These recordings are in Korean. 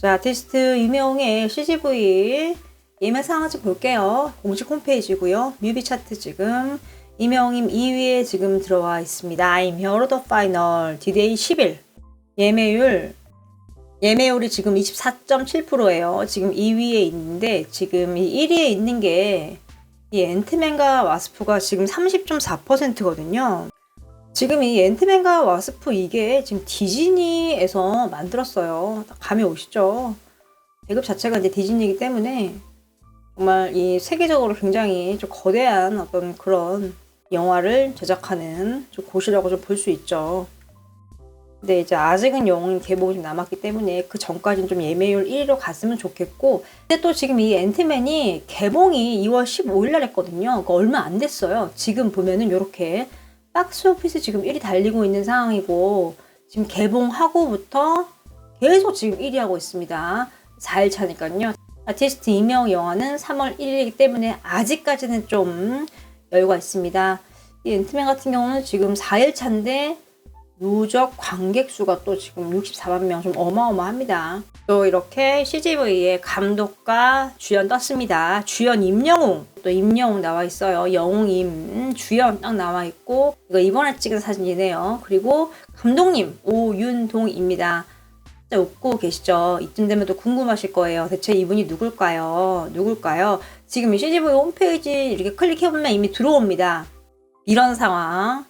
자, 아티스트 이명의 CGV 예매 상황 좀 볼게요. 공식 홈페이지고요. 뮤비 차트 지금 이명임 2위에 지금 들어와 있습니다. I'm here the final. 디데이 10일. 예매율 예매율이 지금 24.7%예요. 지금 2위에 있는데 지금 이 1위에 있는 게 이 앤트맨과 와스프가 지금 30.4%거든요. 지금 이 앤트맨과 와스프 이게 지금 디즈니에서 만들었어요. 감이 오시죠? 배급 자체가 이제 디즈니이기 때문에 정말 이 세계적으로 굉장히 좀 거대한 어떤 그런 영화를 제작하는 좀 곳이라고 좀 볼 수 있죠. 근데 이제 아직은 영웅 개봉이 좀 남았기 때문에 그 전까지는 좀 예매율 1위로 갔으면 좋겠고 근데 또 지금 이 앤트맨이 개봉이 2월 15일 날 했거든요. 그러니까 얼마 안 됐어요. 지금 보면은 이렇게 박스 오피스 지금 1위 달리고 있는 상황이고 지금 개봉하고부터 계속 지금 1위 하고 있습니다. 4일 차니까요. 아티스트 이명 영화는 3월 1일이기 때문에 아직까지는 좀 여유가 있습니다. 이 앤트맨 같은 경우는 지금 4일 차인데 누적 관객 수가 또 지금 64만 명 좀 어마어마합니다. 또 이렇게 CGV의 감독과 주연 떴습니다. 주연 임영웅 또 임영웅 나와 있어요. 영웅임 주연 딱 나와 있고 이거 이번에 찍은 사진이네요. 그리고 감독님 오윤동입니다. 웃고 계시죠? 이쯤 되면 또 궁금하실 거예요. 대체 이분이 누굴까요? 누굴까요? 지금 이 CGV 홈페이지 이렇게 클릭해보면 이미 들어옵니다. 이런 상황.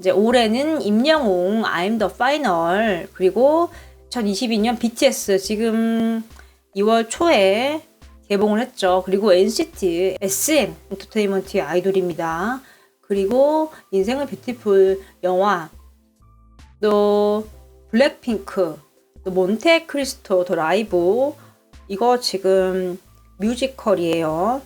이제 올해는 임영웅, I'm the Final, 그리고 2022년 BTS 지금 2월 초에 개봉을 했죠. 그리고 NCT, SM 엔터테인먼트의 아이돌입니다. 그리고 인생은 뷰티풀 영화, 또 블랙핑크, 또 몬테크리스토 더 라이브, 이거 지금 뮤지컬이에요.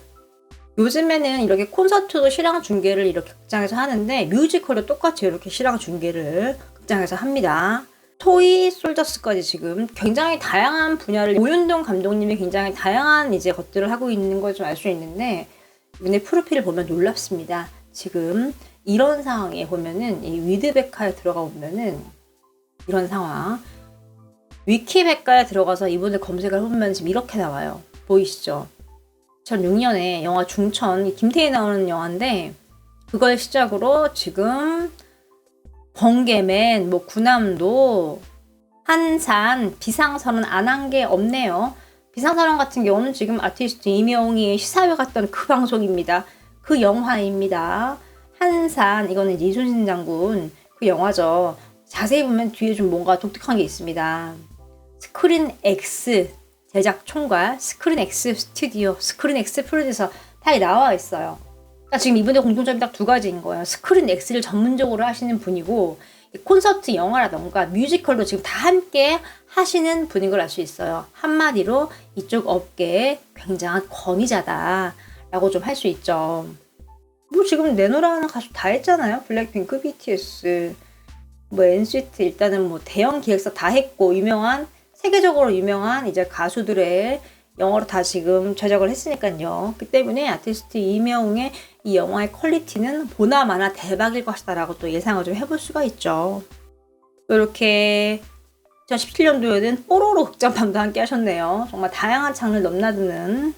요즘에는 이렇게 콘서트도 실황 중계를 이렇게 극장에서 하는데 뮤지컬도 똑같이 이렇게 실황 중계를 극장에서 합니다. 토이 솔저스까지 지금 굉장히 다양한 분야를 오윤동 감독님이 굉장히 다양한 이제 것들을 하고 있는 걸 좀 알 수 있는데 이분의 프로필을 보면 놀랍습니다. 지금 이런 상황에 보면은 이 위드백화에 들어가 보면은 이런 상황 위키백과에 들어가서 이분을 검색을 해보면 지금 이렇게 나와요. 보이시죠? 2006년에 영화 중천 김태희 나오는 영화인데 그걸 시작으로 지금 번개맨, 뭐 구남도, 한산, 비상선언 안한 게 없네요. 비상선언 같은 경우는 지금 아티스트 이명희 시사회 갔던 그 방송입니다. 그 영화입니다. 한산 이거는 이순신 장군 그 영화죠. 자세히 보면 뒤에 좀 뭔가 독특한 게 있습니다. 스크린 X 제작 총괄, 스크린 X 스튜디오, 스크린 X 프로듀서 다 나와 있어요. 그러니까 지금 이분의 공통점이 딱 두 가지인 거예요. 스크린 X를 전문적으로 하시는 분이고 콘서트 영화라던가 뮤지컬도 지금 다 함께 하시는 분인 걸 알 수 있어요. 한마디로 이쪽 업계에 굉장한 권위자다라고 좀 할 수 있죠. 뭐 지금 내노라는 가수 다 했잖아요. 블랙핑크, BTS, 뭐 NCT 일단은 뭐 대형 기획사 다 했고 유명한 세계적으로 유명한 이제 가수들의 영어로 다 지금 제작을 했으니까요. 그 때문에 아티스트 이명웅의 이 영화의 퀄리티는 보나마나 대박일 것이다라고 또 예상을 좀 해볼 수가 있죠. 이렇게 2017년도에는 뽀로로 극장판도 함께 하셨네요. 정말 다양한 장르를 넘나드는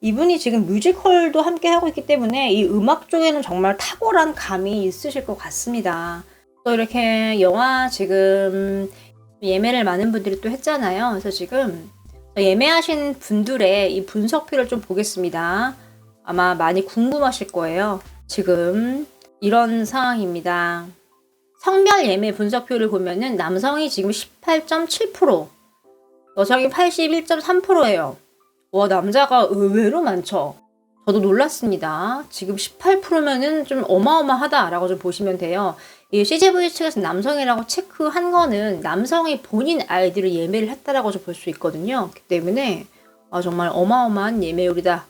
이분이 지금 뮤지컬도 함께 하고 있기 때문에 이 음악 쪽에는 정말 탁월한 감이 있으실 것 같습니다. 또 이렇게 영화 지금 예매를 많은 분들이 또 했잖아요. 그래서 지금 예매하신 분들의 이 분석표를 좀 보겠습니다. 아마 많이 궁금하실 거예요. 지금 이런 상황입니다. 성별 예매 분석표를 보면은 남성이 지금 18.7%, 여성이 81.3%예요. 와, 남자가 의외로 많죠. 저도 놀랐습니다. 지금 18%면은 좀 어마어마하다라고 좀 보시면 돼요. 이 CGV 측에서 남성이라고 체크한 거는 남성이 본인 아이디를 예매를 했다라고 볼수 있거든요. 그렇기 때문에 아, 정말 어마어마한 예매율이다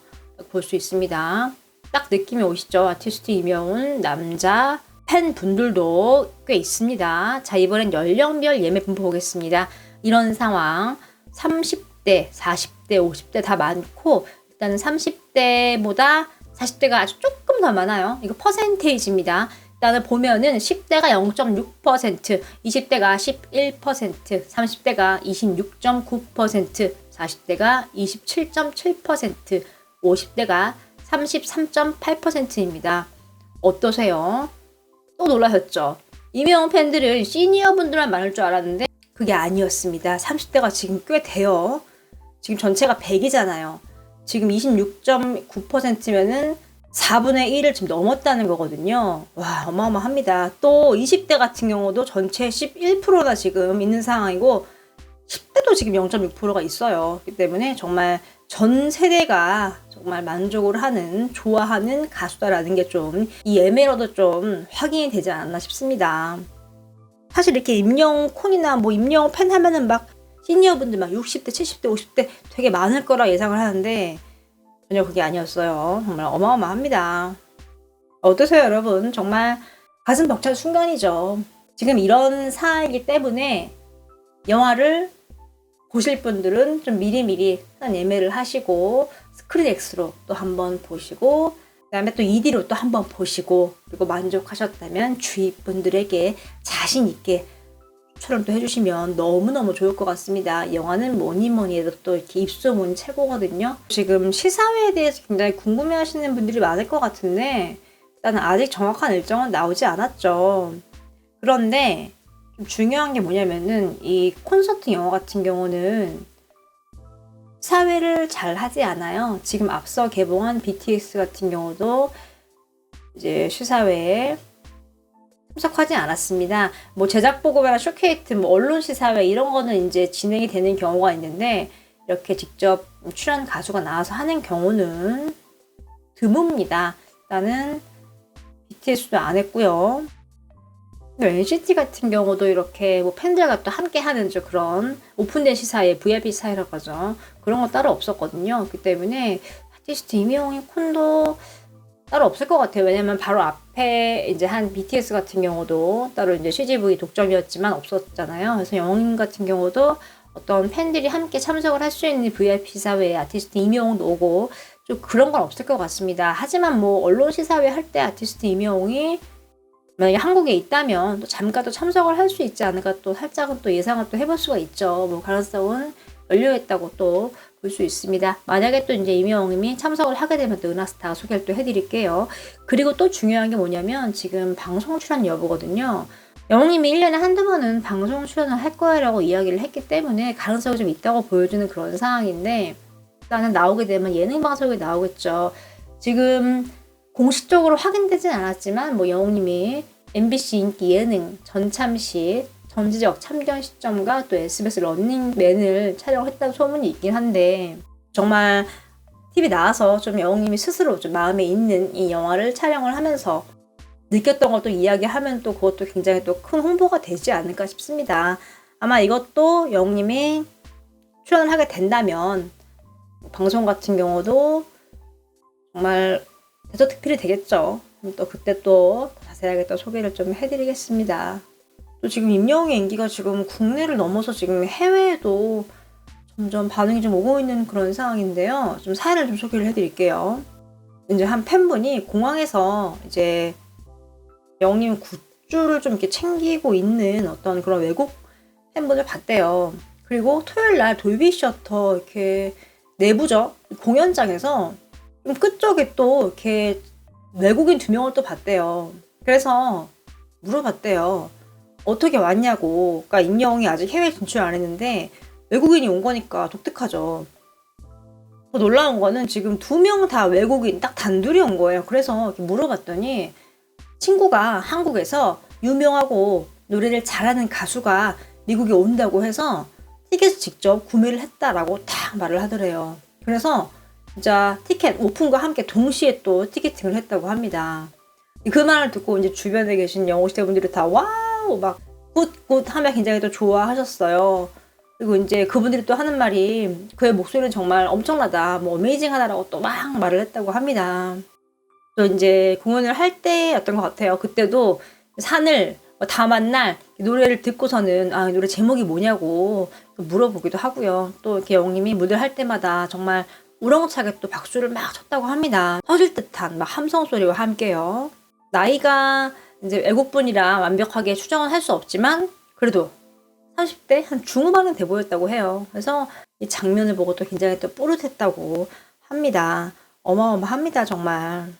볼 수 있습니다. 딱 느낌이 오시죠? 아티스트 이명훈 남자 팬분들도 꽤 있습니다. 자 이번엔 연령별 예매 분포 보겠습니다. 이런 상황 30대, 40대, 50대 다 많고 일단은 30대보다 40대가 아주 조금 더 많아요. 이거 퍼센테이지입니다. 일단은 보면은 10대가 0.6%, 20대가 11%, 30대가 26.9%, 40대가 27.7%, 50대가 33.8%입니다. 어떠세요? 또 놀라셨죠? 이명 팬들은 시니어 분들만 많을 줄 알았는데 그게 아니었습니다. 30대가 지금 꽤 돼요. 지금 전체가 100이잖아요. 지금 26.9%면은 4분의 1을 지금 넘었다는 거거든요. 와, 어마어마합니다. 또 20대 같은 경우도 전체 11%나 지금 있는 상황이고 10대도 지금 0.6%가 있어요. 그렇기 때문에 정말 전 세대가 정말 만족을 하는, 좋아하는 가수다라는 게 좀 이 예매로도 좀 확인이 되지 않았나 싶습니다. 사실 이렇게 임영웅 콘이나 뭐 임영웅 팬 하면은 막 시니어분들 막 60대, 70대, 50대 되게 많을 거라 예상을 하는데 전혀 그게 아니었어요. 정말 어마어마합니다. 어떠세요, 여러분? 정말 가슴 벅찬 순간이죠. 지금 이런 사이기 때문에 영화를 보실 분들은 좀 미리미리 한 예매를 하시고 스크린 X로 또 한번 보시고 그다음에 또 2D로 또 한번 보시고 그리고 만족하셨다면 주위 분들에게 자신 있게 추천을 또 해주시면 너무너무 좋을 것 같습니다. 영화는 뭐니 뭐니 해도 또 이렇게 입소문 최고거든요. 지금 시사회에 대해서 굉장히 궁금해 하시는 분들이 많을 것 같은데 일단은 아직 정확한 일정은 나오지 않았죠. 그런데 좀 중요한 게 뭐냐면은 이 콘서트 영화 같은 경우는 사회를 잘 하지 않아요. 지금 앞서 개봉한 BTS 같은 경우도 이제 시사회에 참석하지 않았습니다. 뭐 제작 보고회나 쇼케이트, 뭐 언론 시사회 이런 거는 이제 진행이 되는 경우가 있는데 이렇게 직접 출연 가수가 나와서 하는 경우는 드뭅니다. 일단은 BTS도 안 했고요. NCT 같은 경우도 이렇게 뭐 팬들과 또 함께 하는 저 그런 오픈된 시사회, VIP 시사회라고 하죠. 그런 거 따로 없었거든요. 그렇기 때문에 아티스트 이미용의 콘도 따로 없을 것 같아요. 왜냐면 바로 앞에 이제 한 BTS 같은 경우도 따로 이제 CGV 독점이었지만 없었잖아요. 그래서 영웅 같은 경우도 어떤 팬들이 함께 참석을 할 수 있는 VIP 시사회에 아티스트 이명웅도 오고 좀 그런 건 없을 것 같습니다. 하지만 뭐 언론 시사회 할 때 아티스트 이명웅이 만약에 한국에 있다면 또 잠깐 또 참석을 할 수 있지 않을까 또 살짝은 또 예상을 또 해볼 수가 있죠. 뭐 가능성은 있다고 또 볼 수 있습니다. 만약에 또 이제 이명웅님이 참석을 하게 되면 또 은하스타가 소개를 또 해드릴게요. 그리고 또 중요한 게 뭐냐면 지금 방송 출연 여부거든요. 영웅님이 1년에 한두 번은 방송 출연을 할 거야라고 이야기를 했기 때문에 가능성이 좀 있다고 보여주는 그런 상황인데 일단은 나오게 되면 예능 방송에 나오겠죠. 지금 공식적으로 확인되진 않았지만 뭐 영웅님이 MBC 인기 예능 전참시 전지적 참견 시점과 또 SBS 런닝맨을 촬영했다는 소문이 있긴 한데 정말 TV 나와서 좀 영웅님이 스스로 좀 마음에 있는 이 영화를 촬영을 하면서 느꼈던 것도 이야기하면 또 그것도 굉장히 또 큰 홍보가 되지 않을까 싶습니다. 아마 이것도 영웅님이 출연을 하게 된다면 방송 같은 경우도 정말 대저 특필이 되겠죠. 또 그때 또 자세하게 또 소개를 좀 해드리겠습니다. 또 지금 임영웅의 인기가 지금 국내를 넘어서 지금 해외에도 점점 반응이 좀 오고 있는 그런 상황인데요. 좀 사연을 좀 소개를 해드릴게요. 이제 한 팬분이 공항에서 이제 영님 굿즈를 좀 이렇게 챙기고 있는 어떤 그런 외국 팬분을 봤대요. 그리고 토요일 날 돌비 셔터 이렇게 내부죠 공연장에서 좀 끝쪽에 또 이렇게 외국인 두 명을 또 봤대요. 그래서 물어봤대요. 어떻게 왔냐고. 그러니까 임영웅이 아직 해외 진출 안 했는데 외국인이 온 거니까 독특하죠. 더 놀라운 거는 지금 두 명 다 외국인 딱 단둘이 온 거예요. 그래서 물어봤더니 친구가 한국에서 유명하고 노래를 잘하는 가수가 미국에 온다고 해서 티켓을 직접 구매를 했다라고 딱 말을 하더래요. 그래서 진짜 티켓 오픈과 함께 동시에 또 티켓팅을 했다고 합니다. 그 말을 듣고 이제 주변에 계신 영어시대 분들이 다 와 우막 굿굿 하며 굉장히 또 좋아하셨어요. 그리고 이제 그분들이 또 하는 말이 그의 목소리는 정말 엄청나다, 뭐 어메이징하다라고 또 막 말을 했다고 합니다. 또 이제 공연을 할 때였던 것 같아요. 그때도 산을 뭐 다만 날 노래를 듣고서는 아 노래 제목이 뭐냐고 물어보기도 하고요. 또 이렇게 영님이 무대를 할 때마다 정말 우렁차게 또 박수를 막 쳤다고 합니다. 터질 듯한 막 함성 소리와 함께요. 나이가 이제 외국분이라 완벽하게 추정은 할 수 없지만 그래도 30대 한 중후반은 돼 보였다고 해요. 그래서 이 장면을 보고 또 굉장히 또 뿌듯했다고 합니다. 어마어마합니다, 정말.